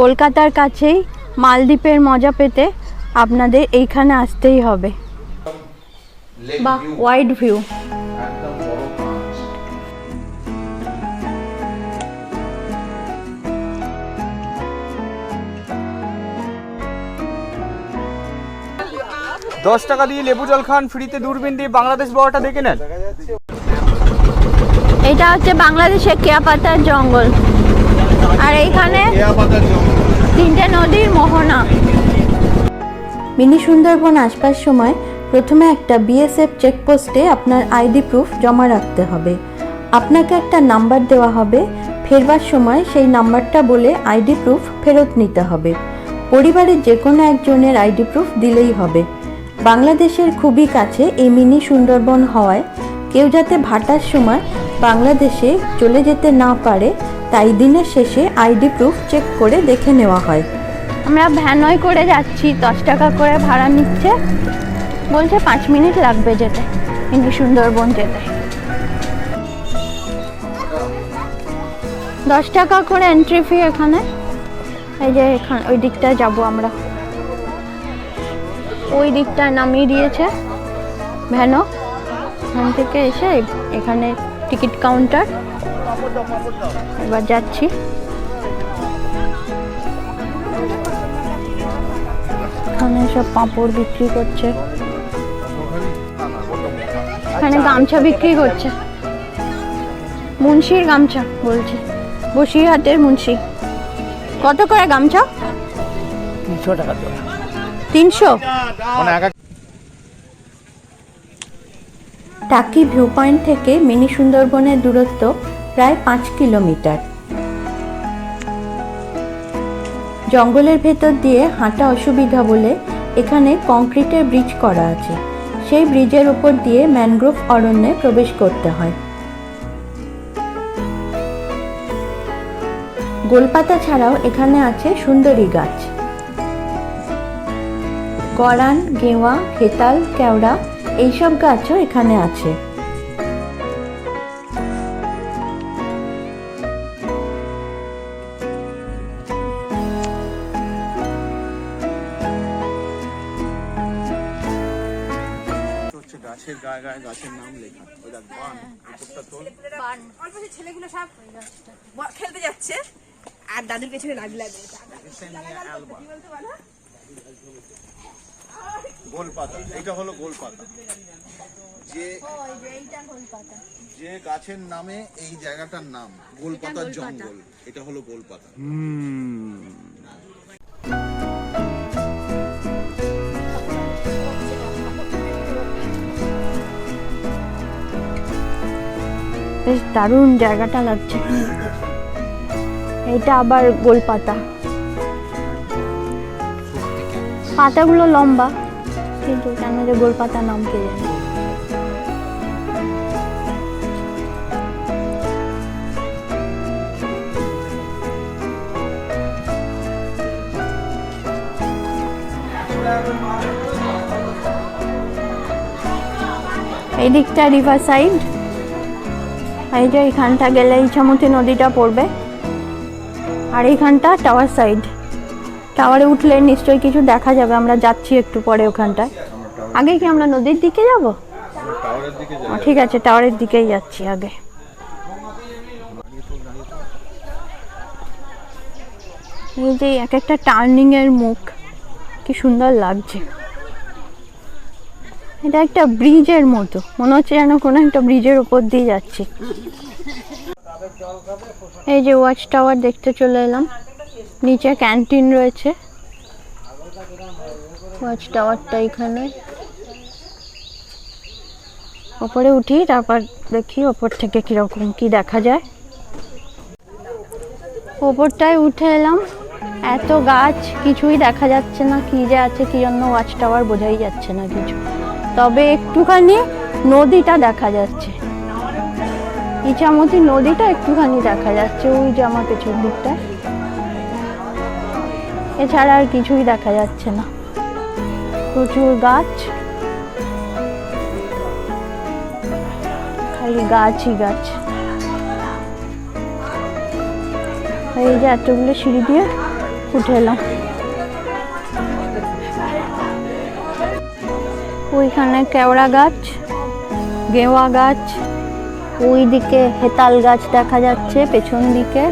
কলকাতার কাছেই মালদ্বীপের মজা পেতে আপনাদের এইখানে আসতেই হবে। লেক বা ওয়াইড ভিউ একদম বড় পাঁচ দশ টাকা দিয়ে লেবু জল খান ফ্রিতে দূরবীন দিয়ে বাংলাদেশ বড়টা দেখে নেন। এটা হচ্ছে বাংলাদেশের কেয়াপাতার জঙ্গল। আর এইখানে তিনটে নদীর মোহনা। মিনি সুন্দরবন আসবার সময় প্রথমে একটা বিএসএফ চেকপোস্টে আপনার আইডি প্রুফ জমা রাখতে হবে। আপনাকে একটা নাম্বার দেওয়া হবে। ফেরবার সময় সেই নাম্বারটা বলে আইডি প্রুফ ফেরত নিতে হবে। পরিবারের যে কোনো একজনের আইডি প্রুফ দিলেই হবে। বাংলাদেশের খুবই কাছে এই মিনি সুন্দরবন হওয়ায় কেউ যাতে ভাটার সময় বাংলাদেশে চলে যেতে না পারে তাই দিনের শেষে আইডি প্রুফ চেক করে দেখে নেওয়া হয়। আমরা ভ্যানয় করে যাচ্ছি, দশ টাকা করে ভাড়া নিচ্ছে। বলছে পাঁচ মিনিট লাগবে যেতে মিনি সুন্দরবন যেতে। দশ টাকা করে এন্ট্রি ফি এখানে। এই যে এখানে, ওই দিকটায় যাব আমরা। ওই দিকটায় নামিয়ে দিয়েছে ভ্যানও। ওখান থেকে এসে এখানে টিকিট কাউন্টার এবার যাচ্ছি। এখানে সব পাঁপড় বিক্রি করছে। এখানে গামছা বিক্রি করছে। মুন্সির গামছা বলছি। বসিরহাটের মুন্সি। কত করে গামছা? তিনশো টাকা তিনশো? মানে টাকি ভিউ পয়েন্ট থেকে মিনি সুন্দরবনের দূরত্ব প্রায় পাঁচ কিলোমিটার। জঙ্গলের ভেতর দিয়ে হাঁটা অসুবিধা বলে এখানে কংক্রিটের ব্রিজ করা আছে। সেই ব্রিজের উপর দিয়ে ম্যানগ্রোভ অরণ্যে প্রবেশ করতে হয়। গোলপাতা ছাড়াও এখানে আছে সুন্দরী গাছ। গরান, গেওয়া, হেতাল, কেওড়া, এইসব গাছও এখানে আছে। গাছের গায়ে গায়ে গাছের নাম লেখা। ওই দেখ বান উপরটা তোল। অল্প যে ছেলেগুলো সব খেলতে যাচ্ছে। আর দাদুর পেছনে লাগি লাগবে। গোলপাতা এটা হলো গোলপাতা যে যে গাছের নামে এই জায়গাটার নাম গোলপাতার জঙ্গল। এটা হলো গোলপাতা বেশ দারুণ জায়গাটা লাগছে। এইটা আবার গোলপাতা পাতাগুলো লম্বা, কিন্তু কেন যে গোলপাতা নাম কে জানে? এই দিকটা রিভার সাইড এই যে এইখানটা গেলে ইছামতি নদীটা পড়বে। আর এইখানটা টাওয়ার সাইড টাওয়ারে উঠলে নিশ্চয়ই কিছু দেখা যাবে, আমরা যাচ্ছি একটু পরে ওখানটায়। আগে কি আমরা নদীর দিকে যাব? ঠিক আছে টাওয়ারের দিকেই যাচ্ছি আগে। এই যে এক একটা টার্নিং এর মুখ, কি সুন্দর লাগছে। এটা একটা ব্রিজের মতো। মনে হচ্ছে যেন কোনো একটা ব্রিজের উপর দিয়ে যাচ্ছি। এই যে ওয়াচ টাওয়ার দেখতে চলে এলাম। নিচে ক্যান্টিন রয়েছে। ওয়াচ টাওয়ারটা এখানে। ওপরে উঠি, তারপর দেখি ওপর থেকে কীরকম কি দেখা যায়। ওপরটায় উঠে এলাম। এত গাছ, কিছুই দেখা যাচ্ছে না, কি যে আছে, কি জন্য ওয়াচ টাওয়ার বোঝাই যাচ্ছে না কিছু। তবে একটুখানি নদীটা দেখা যাচ্ছে। ইচামতি নদীটা একটুখানি দেখা যাচ্ছে ওই যে আমার পেছন দিকটায় এছাড়া আর কিছুই দেখা যাচ্ছে না। প্রচুর গাছ। খালি গাছই গাছ। এই যে এতগুলো সিঁড়ি দিয়ে উঠে এলাম। ওইখানে কেওড়া গাছ গেওয়া গাছ ওই দিকে হেতাল গাছ দেখা যাচ্ছে পেছন দিকে।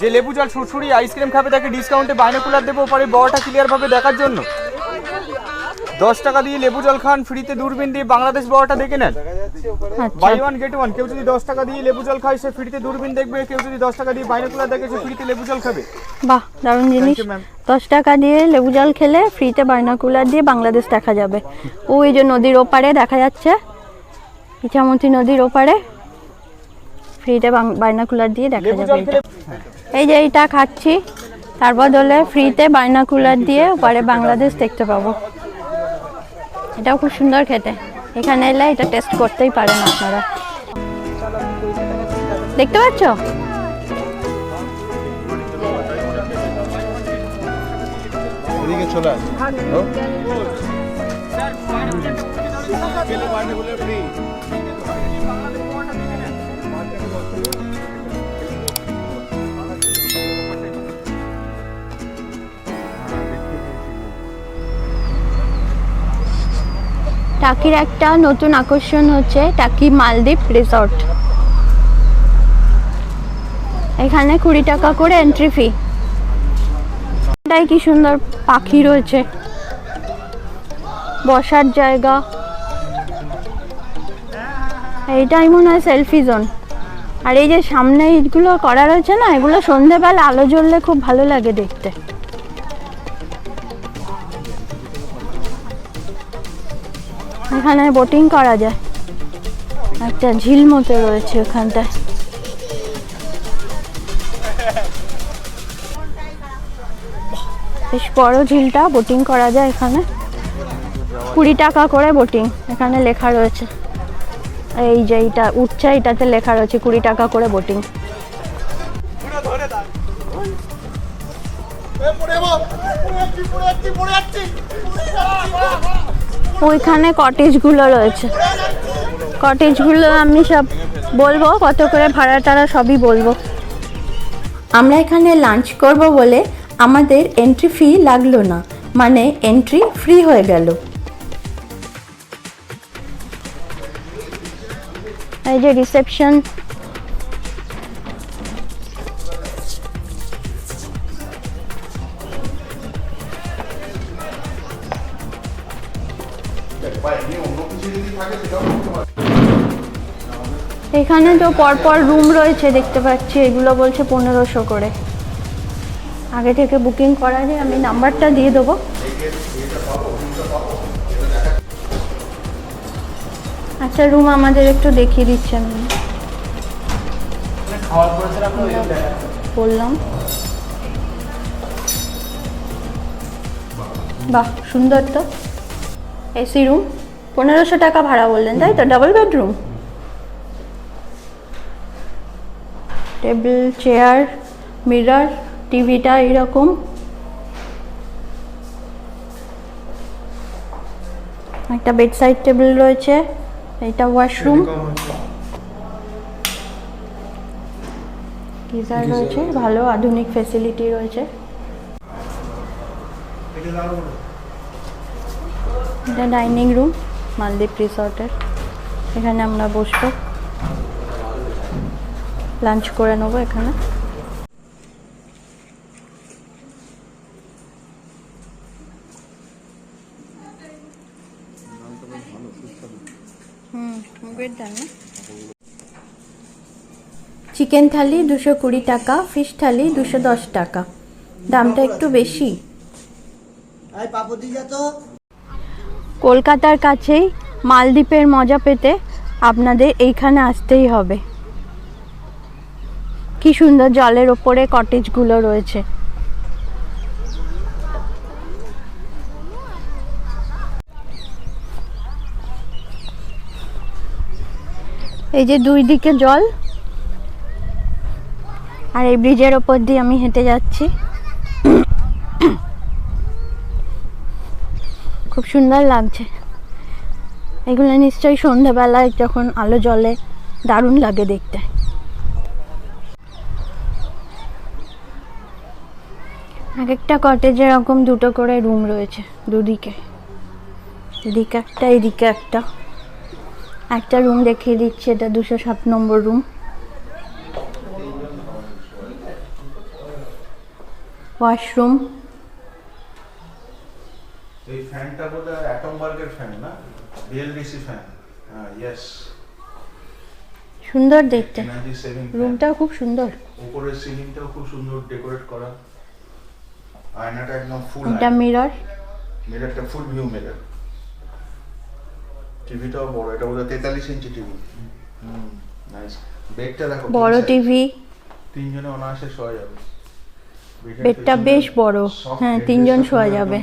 যে লেবু জল সুড়সুড়ি আইসক্রিম খাবে তাকে ডিসকাউন্টে বাইনোকুলার দেবো পরে বড়টা ক্লিয়ার ভাবে দেখার জন্য। দশ টাকা দিয়ে লেবু জল খান ফ্রিতে দূরবীন দিয়ে বাংলাদেশ বড়টা দেখে নেন। বাই ওয়ান গেট ওয়ান কেউ যদি দশ টাকা দিয়ে লেবু জল খায় সে ফ্রিতে দূরবীন দেখবে। কেউ যদি দশ টাকা দিয়ে বাইনোকুলার দেখে সে ফ্রিতে লেবু জল খাবে। বাহ দারুণ জিনিস। দশ টাকা দিয়ে লেবু জল খেলে ফ্রিতে বাইনাকুলার দিয়ে বাংলাদেশ দেখা যাবে। ওই যে নদীর ওপারে দেখা যাচ্ছে। ইছামতি নদীর ওপারে ফ্রিতে বাইনাকুলার দিয়ে দেখা যাবে এই যে এইটা খাচ্ছি। তার বদলে ফ্রিতে বাইনাকুলার দিয়ে ওপারে বাংলাদেশ দেখতে পাবো। এটাও খুব সুন্দর খেতে। এখানে এলে এটা টেস্ট করতেই পারেন আপনারা। দেখতে পাচ্ছ? এদিকে চলে টাকির একটা নতুন আকর্ষণ হচ্ছে টাকি মালদ্বীপ রিসর্ট। এখানে কুড়ি টাকা করে এন্ট্রি ফি কি সুন্দর পাখি রয়েছে। বসার জায়গা। এইটাই মনে হয় সেলফি জোন আর এই যে সামনে এইগুলো করা রয়েছে না, এগুলো সন্ধেবেলা আলো জ্বললে খুব ভালো লাগে দেখতে। এখানে বোটিং করা যায়। একটা ঝিল মতো রয়েছে ওখানটায়। বেশ বড় ঝিলটা বোটিং করা যায় এখানে। কুড়ি টাকা করে বোটিং এখানে লেখা রয়েছে। এই যে এইটা, উঠছে, এটাতে লেখা রয়েছে কুড়ি টাকা করে বোটিং ওইখানে কটেজগুলো রয়েছে। কটেজগুলো আমি সব বলব, কত করে ভাড়া টাড়া সবই বলব। আমরা এখানে লাঞ্চ করব বলে আমাদের এন্ট্রি ফি লাগল না মানে এন্ট্রি ফ্রি হয়ে গেল। এই যে রিসেপশন এখানে তো পরপর রুম রয়েছে, দেখতে পাচ্ছি। এগুলো বলছে পনেরোশো করে। আগে থেকে বুকিং করা যায়, আমি নাম্বারটা দিয়ে দেবো। আচ্ছা রুম আমাদের একটু দেখিয়ে দিচ্ছে আমি। বললাম। বাহ, সুন্দর তো। এসি রুম পনেরোশো টাকা ভাড়া বললেন, তাই তো? Double bedroom table chair mirror টিভিটা এরকম একটা বেড সাইড টেবিল রয়েছে এটা ওয়াশরুম গিজার রয়েছে ভালো আধুনিক ফেসিলিটি রয়েছে। এটা ডাইনিং রুম মালদ্বীপ রিসর্টের। এখানে আমরা বসবো। লাঞ্চ করে নেব এখানে। চিকেন থালি দুশো কুড়ি টাকা ফিশ থালি দুশো দশ টাকা। দামটা একটু বেশি। কলকাতার কাছেই মালদ্বীপের মজা পেতে আপনাদের এইখানে আসতেই হবে। কি সুন্দর জলের ওপরে কটেজগুলো রয়েছে। এই যে দুই দিকে জল। আর এই ব্রিজের ওপর দিয়ে আমি হেঁটে যাচ্ছি। খুব সুন্দর লাগছে। এগুলো নিশ্চয়ই সন্ধেবেলায় যখন আলো জ্বলে, দারুণ লাগে দেখতে। এক একটা কটেজে এরকম দুটো করে রুম রয়েছে দুদিকে। এদিকে একটা এদিকে একটা। একটা রুম দেখিয়ে দিচ্ছে এটা দুশো সাত নম্বর রুম ওয়াশরুম এই ফ্যানটা বোধ হয় অ্যাটম বার্গের ফ্যান না বিএলডিসি ফ্যান হ্যাঁ ইয়েস সুন্দর দেখতে। রুমটাও খুব সুন্দর। উপরের সিলিংটাও খুব সুন্দর ডেকোরেট করা। আয়নাটা একদম ফুল এটা মিরর মিররটা ফুল ভিউ মিরর টিভিটাও বড় এটা বোধহয় তেতাল্লিশ ইঞ্চি টিভি হুম নাইস বেডটা দেখো বড় টিভি তিনজনে অনায়াসে শোয়া যাবে। বেডটা বেশ বড়। হ্যাঁ তিনজন শোয়া যাবে।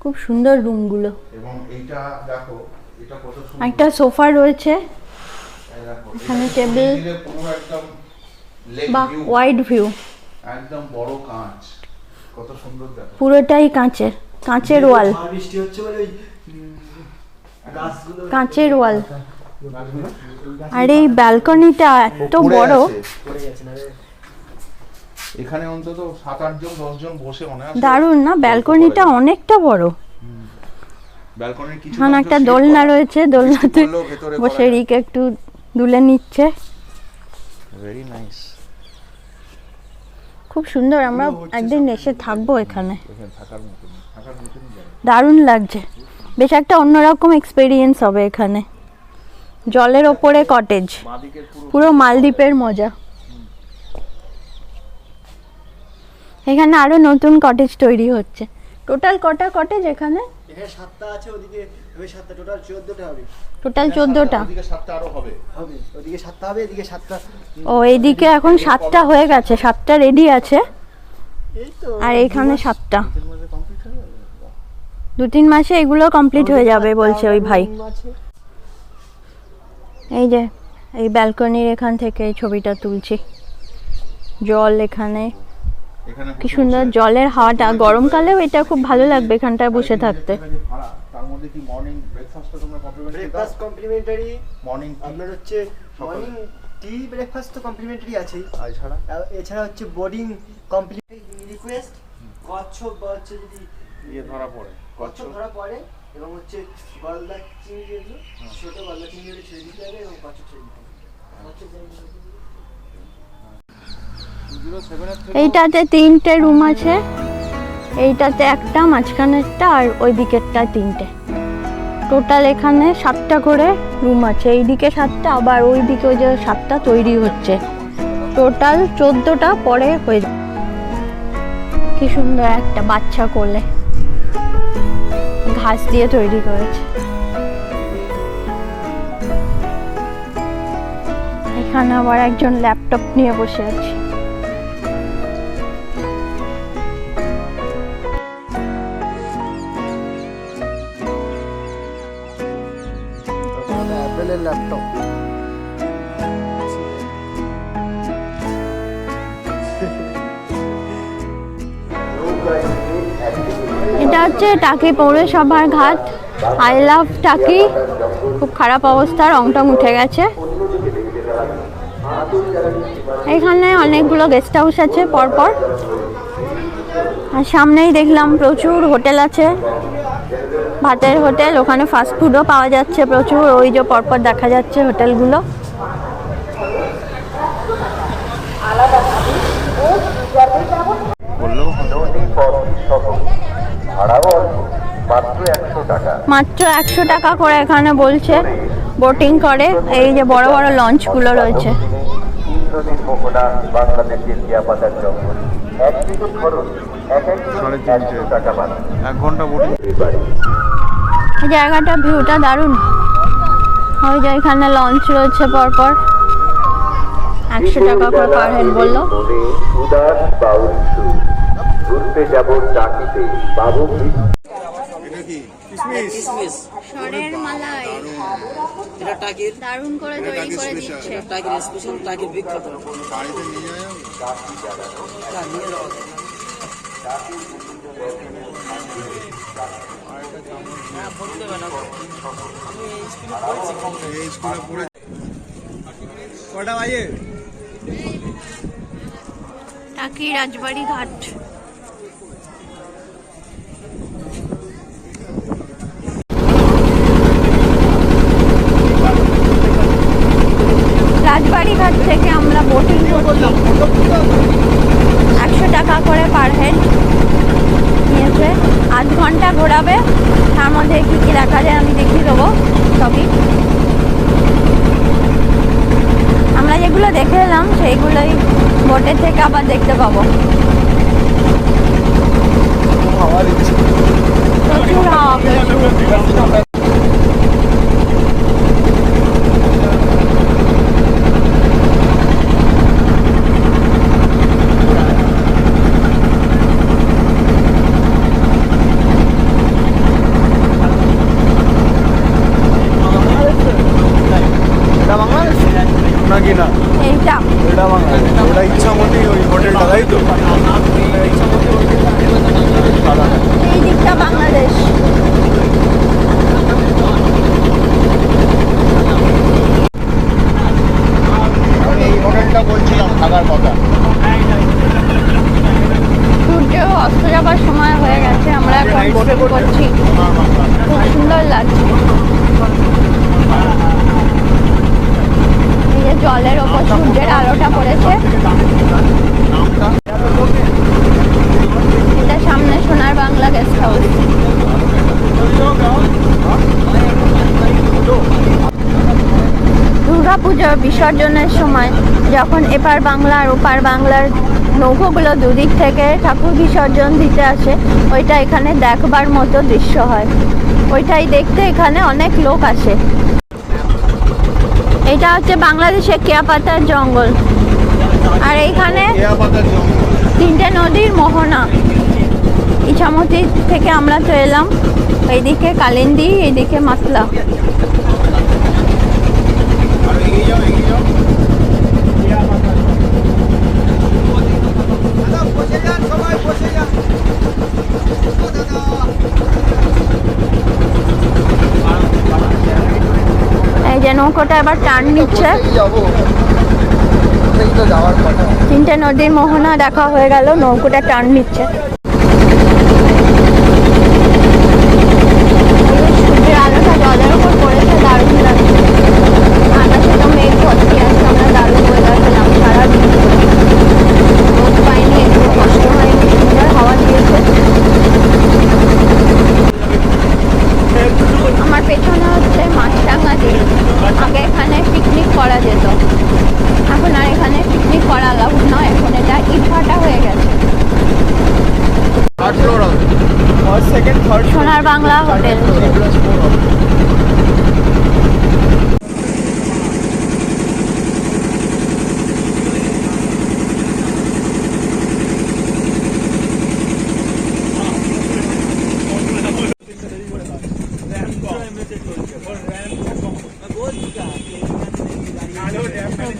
খুব সুন্দর রুমগুলো এবং এইটা দেখো এটা কত সুন্দর। একটা সোফা রয়েছে। এখানে টেবিল। পুরো একদম লেগ বা ভিউ ওয়াইড ভিউ একদম বড় কাঁচ। কত সুন্দর দেখো। পুরোটাই কাঁচের কাঁচের ওয়াল। বৃষ্টি হচ্ছে বলে ওই গাছগুলো কাঁচের ওয়াল। আর এই ব্যালকনিটা এত বড়। এখানে অন্তত সাত আট জন দশ জন বসে মনে দারুণ না? ব্যালকনিটা অনেকটা বড়। ব্যালকনির কিছু এখানে একটা দোলনা রয়েছে দোলনাতে বসে রিক একটু দুলে নিচ্ছে। ভেরি নাইস খুব সুন্দর আমরা একদিন এসে থাকব এখানে। দারুণ লাগছে। বেশ একটা অন্যরকম এক্সপিরিয়েন্স হবে এখানে। জলের ওপরে কটেজ পুরো পুরো মালদ্বীপের মজা। এখানে আরও নতুন কটেজ তৈরি হচ্ছে। টোটাল কটা কটেজ এখানে? এখানে সাতটা আছে ওদিকে ওই সাতটা টোটাল চোদ্দটা হবে। টোটাল চোদ্দটা। ওদিকে সাতটা আরও হবে। হবে ওদিকে সাতটা হবে এদিকে সাতটা। ও এইদিকে এখন সাতটা হয়ে গেছে সাতটা রেডি আছে। এই তো আর এইখানে সাতটা। দু তিন মাসে এগুলো কমপ্লিট হয়ে যাবে বলছে ওই ভাই। এই যে এই ব্যালকনির এখান থেকে এই ছবিটা তুলছি। জল এখানে। কি সুন্দর জলের হাওয়াটা। গরমকালেও এটা খুব ভালো লাগবে এখানটায় বসে থাকতে। তার মধ্যে কি মর্নিং ব্রেকফাস্টটা তোমরা কমপ্লিমেন্টারি ব্রেকফাস্ট কমপ্লিমেন্টারি মর্নিং আপনার হচ্ছে মর্নিং টি ব্রেকফাস্ট তো কমপ্লিমেন্টারি আছেই। আর ছাড়া এছাড়া হচ্ছে বোর্ডিং কমপ্লিট রিকোয়েস্ট কচ্ছপ বা হচ্ছে যদি ইয়ে ধরা পড়ে কচ্ছপ ধরা পড়ে এবং হচ্ছে গলদা চিংড়ি যেগুলো ছোট গলদা চিংড়ি ছেড়ে দিতে হবে এবং কচ্ছপ ছেড়ে দিতে হবে। এইটাতে তিনটে রুম আছে। এইটাতে একটা মাঝখানেরটা আর ওই দিকেরটা তিনটে। টোটাল এখানে সাতটা করে রুম আছে। এইদিকে সাতটা, আবার ওই দিকে ওই যে সাতটা তৈরি হচ্ছে। টোটাল চোদ্দোটা পরে হয়ে যাবে। কি সুন্দর একটা বাচ্চা কোলে। ঘাস দিয়ে তৈরি করেছে। এখানে আবার একজন ল্যাপটপ নিয়ে বসে আছে। হচ্ছে টাকি পৌরসভার ঘাট আই লাভ টাকি। খুব খারাপ অবস্থা রং টং উঠে গেছে। এখানে অনেকগুলো গেস্ট হাউস আছে পরপর। আর সামনেই দেখলাম প্রচুর হোটেল আছে। ভাতের হোটেল, ওখানে ফাস্টফুডও পাওয়া যাচ্ছে প্রচুর। ওই যে পরপর দেখা যাচ্ছে হোটেলগুলো। মাত্র একশো টাকা। করে এখানে বলছে বোটিং করে। এই যে বড় বড় লঞ্চগুলো রয়েছে। জায়গাটা ভিউটা দারুণ। ওই যে এখানে লঞ্চ রয়েছে পরপর। একশো টাকা করে পার হেড বলল। উদাস বাউল সুর ঘুরতে যাব ডাকিতে বাবু মালাই এটা টাকির। দারুণ করে তৈরি করে দিচ্ছে টাকির স্পেশাল টাকির বিখ্যাত। বাড়িতে নিয়ে যাওয়া তা নিয়ে যাওয়া যায়। আর এটা এই স্কুলে পড়ে কটা বাজে? টাকি রাজবাড়ি ঘাট রাজবাড়ি ঘাট থেকে আমরা বোটিং করছি একশো টাকা করে পার হেড নিয়েছে আধ ঘণ্টা ঘোরাবে তার মধ্যে কী কী দেখা যায় আমি দেখিয়ে দেবো সবই আমরা যেগুলো দেখে এলাম সেইগুলোই বোটের থেকে আবার দেখতে পাবো প্রচুর হাওয়া প্রচুর এটা বাংলাদেশ নাকি না এইটা এটা বাংলাদেশ ওটা ইচ্ছা মতোই ওই হোটেলটা তাই তো এই দিকটা বাংলাদেশ আমি এই হোটেলটা বলছিলাম থাকার কথা সূর্য অস্ত যাবার সময় হয়ে গেছে আমরা এখন বোটিং করছি খুব সুন্দর লাগছে এই যে জলের ওপর সূর্যের আলোটা পড়েছে এটা সামনে সোনার বাংলা গেস্ট হাউস দুর্গাপুজোর বিসর্জনের সময় যখন এপার বাংলা আর ওপার বাংলার নৌকোগুলো দুদিক থেকে ঠাকুর বিসর্জন দিতে আসে ওইটা এখানে দেখবার মতো দৃশ্য হয়। ওইটাই দেখতে এখানে অনেক লোক আসে। এটা হচ্ছে বাংলাদেশের কেয়াপাতার জঙ্গল। আর এইখানে তিনটে নদীর মোহনা। ইছামতি থেকে আমরা তো এলাম। এইদিকে কালিন্দি এইদিকে মাতলা আর এগিয়ে যাও এগিয়ে যাও এই যে নৌকোটা এবার টার্ন নিচ্ছে। তিনটে নদীর মোহনা দেখা হয়ে গেল নৌকোটা টার্ন নিচ্ছে সূর্যের আলোটা জলের উপর পড়েছে দারুণ লাগছে আকাশে তো মেঘ ভর্তি আছে আমরা দারুণ ওয়েদার পেলাম সারাদিন রোদ পাইনি একটু কষ্ট হয়নি সুন্দর হাওয়া দিয়েছে আমার পেছনে হচ্ছে মাছরাঙা দ্বীপ আগে এখানে পিকনিক করা যেত। এখন আর এখানে পিকনিক করা লাভ নয় এখন এটা ইটভাটা হয়ে গেছে। সোনার বাংলা হোটেল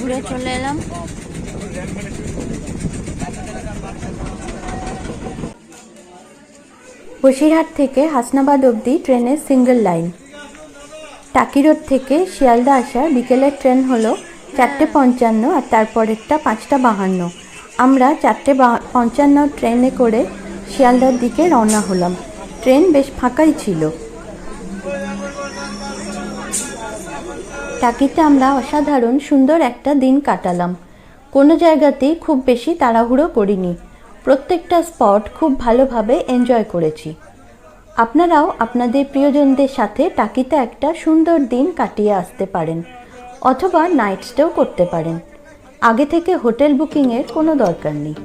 ঘুরে চলে এলাম বসিরহাট থেকে হাসনাবাদ অবধি ট্রেনের সিঙ্গেল লাইন। টাকি রোড থেকে শিয়ালদা আসা বিকেলের ট্রেন হলো চারটে পঞ্চান্ন আর তারপরেরটা পাঁচটা বাহান্ন। আমরা চারটে পঞ্চান্ন ট্রেনে করে শিয়ালদার দিকে রওনা হলাম। ট্রেন বেশ ফাঁকাই ছিল। টাকিতে আমরা অসাধারণ সুন্দর একটা দিন কাটালাম। কোনো জায়গাতেই খুব বেশি তাড়াহুড়ো করিনি। প্রত্যেকটা স্পট খুব ভালোভাবে এনজয় করেছি। আপনারাও আপনাদের প্রিয়জনদের সাথে টাকিতে একটা সুন্দর দিন কাটিয়ে আসতে পারেন, অথবা নাইট স্টেও করতে পারেন। আগে থেকে হোটেল বুকিংয়ের কোনো দরকার নেই।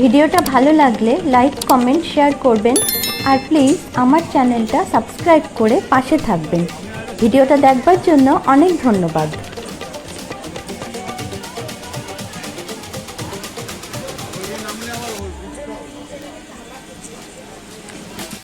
ভিডিওটা ভালো লাগলে লাইক কমেন্ট শেয়ার করবেন। আর প্লিজ আমার চ্যানেলটা সাবস্ক্রাইব করে পাশে থাকবেন। ভিডিওটা দেখবার জন্য অনেক ধন্যবাদ।